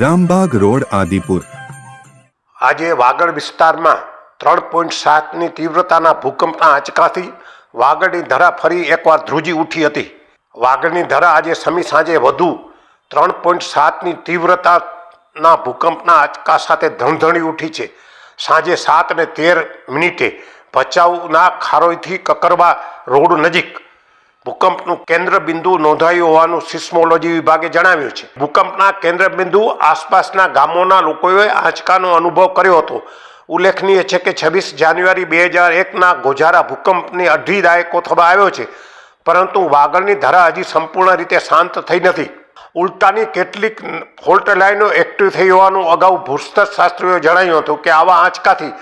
Rambag road, Adipur. આજે વાગડ વિસ્તારમાં ત્રણ પોઈન્ટ સાતની તીવ્રતાના ભૂકંપના આંચકાથી વાગડની ધરા ફરી એકવાર ધ્રુજી ઉઠી હતી. વાગડની ધરા આજે સમી સાંજે વધુ ત્રણ પોઈન્ટ સાતની તીવ્રતાના ભૂકંપના આંચકા સાથે ધણધણી ઉઠી છે. સાંજે સાત ને તેર મિનિટે ભચાઉના ખારોઈથી કકરવા રોડ નજીક ભૂકંપનું કેન્દ્ર બિંદુ નોંધાયું હોવાનું સિસ્મોલોજી વિભાગે જણાવ્યું છે. ભૂકંપના કેન્દ્ર બિંદુ આસપાસના ગામોના લોકોએ આંચકાનો અનુભવ કર્યો હતો. ઉલ્લેખનીય છે કે છવ્વીસ જાન્યુઆરી બે હજાર એકના ગોઝારા ભૂકંપની અઢી દાયકો થવા આવ્યો છે, પરંતુ વાગડની ધરા હજી સંપૂર્ણ રીતે શાંત થઈ નથી. ઉલટાની કેટલીક ફોલ્ટ લાઈનો એક્ટિવ થઈ હોવાનું અગાઉ ભૂસ્તર શાસ્ત્રીઓએ જણાવ્યું હતું કે આવા આંચકાથી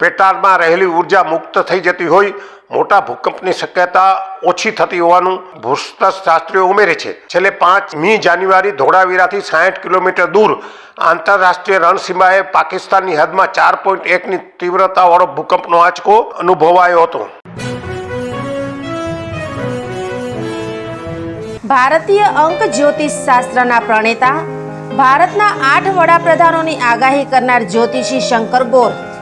પેટાળમાં રહેલી ઊર્જા મુક્ત થઈ જતી હોય, મોટા ભૂકંપની શક્યતા ઓછી થતી હોવાનું ભૂસ્તર શાસ્ત્રીઓ ઉમેરે છે. છેલ્લે પાંચમી જાન્યુઆરી ધોળાવીરાથી સાહીઠ કિલોમીટર દૂર આંતરરાષ્ટ્રીય રણસીમાએ પાકિસ્તાનની હદમાં ચાર પોઈન્ટ એકની તીવ્રતાવાળો ભૂકંપનો આંચકો અનુભવાયો હતો. ભારતીય અંક જ્યોતિષ શાસ્ત્રના પ્રણેતા, ભારતના આઠ વડાપ્રધાનોની આગાહી કરનાર જ્યોતિષી શંકર ગોર